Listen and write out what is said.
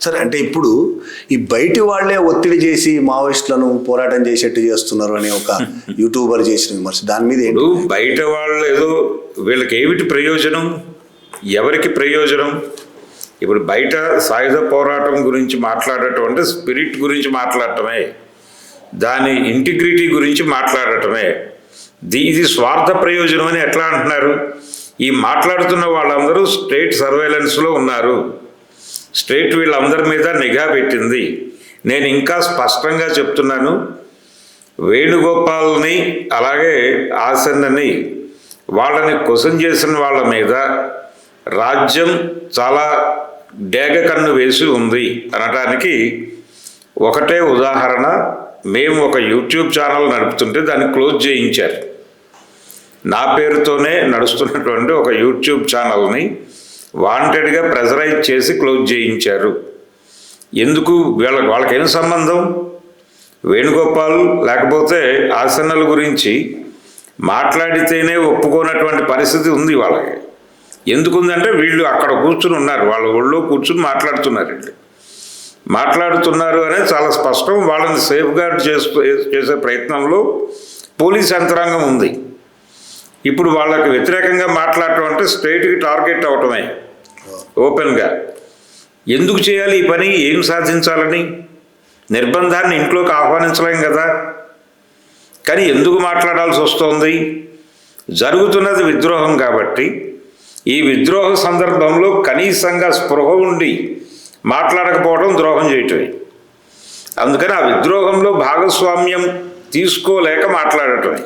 సరే అంటే ఇప్పుడు ఈ బయటి వాళ్ళే ఒత్తిడి చేసి మావోయిస్టులను పోరాటం చేసేట్టు చేస్తున్నారు అని ఒక యూట్యూబర్ చేసిన విమర్శ. దాని మీద ఏంటి? బయట వాళ్ళు ఏదో వీళ్ళకి ఏమిటి ప్రయోజనం? ఎవరికి ప్రయోజనం? ఇప్పుడు బయట సాయుధ పోరాటం గురించి మాట్లాడటం అంటే స్పిరిట్ గురించి మాట్లాడటమే. దాని ఇంటిగ్రిటీ గురించి మాట్లాడటమే. ది- ఇది స్వార్థ ప్రయోజనం అని ఎట్లా అంటున్నారు? ఈ మాట్లాడుతున్న వాళ్ళందరూ స్టేట్ సర్వేలెన్స్లో ఉన్నారు. స్టేట్ వీళ్ళందరి మీద నిఘా పెట్టింది. నేను ఇంకా స్పష్టంగా చెప్తున్నాను వేణుగోపాల్ని అలాగే ఆసన్నని వాళ్ళని కుసం చేసిన వాళ్ళ మీద రాజ్యం చాలా డేగ కన్ను వేసి ఉంది అనటానికి ఒకటే ఉదాహరణ. మేము ఒక యూట్యూబ్ ఛానల్ నడుపుతుంటే దాన్ని క్లోజ్ చేయించారు. నా పేరుతోనే నడుస్తున్నటువంటి ఒక యూట్యూబ్ ఛానల్ని వాంటెడ్గా ప్రెజరైజ్ చేసి క్లోజ్ చేయించారు. ఎందుకు? వీళ్ళ వాళ్ళకేం సంబంధం? వేణుగోపాల్ లేకపోతే ఆసనల గురించి మాట్లాడితేనే ఒప్పుకోనటువంటి పరిస్థితి ఉంది వాళ్ళకి. ఎందుకుందంటే వీళ్ళు అక్కడ కూర్చుని ఉన్నారు. వాళ్ళ ఒళ్ళో కూర్చుని మాట్లాడుతున్నారు వీళ్ళు. మాట్లాడుతున్నారు అనేది చాలా స్పష్టం. వాళ్ళని సేఫ్ గార్డ్ చేసే ప్రయత్నంలో పోలీస్ యంత్రాంగం ఉంది. ఇప్పుడు వాళ్ళకి వ్యతిరేకంగా మాట్లాడటం అంటే స్టేట్కి టార్గెట్ అవటమే. ఓపెన్గా. ఎందుకు చేయాలి ఈ పని? ఏం సాధించాలని? నిర్బంధాన్ని ఇంట్లోకి ఆహ్వానించలేం కదా. కానీ ఎందుకు మాట్లాడాల్సి వస్తోంది? జరుగుతున్నది విద్రోహం కాబట్టి. ఈ విద్రోహ సందర్భంలో కనీసంగా స్పృహ ఉండి మాట్లాడకపోవడం ద్రోహం చేయటమే. అందుకని ఆ విద్రోహంలో భాగస్వామ్యం తీసుకోలేక మాట్లాడటమే.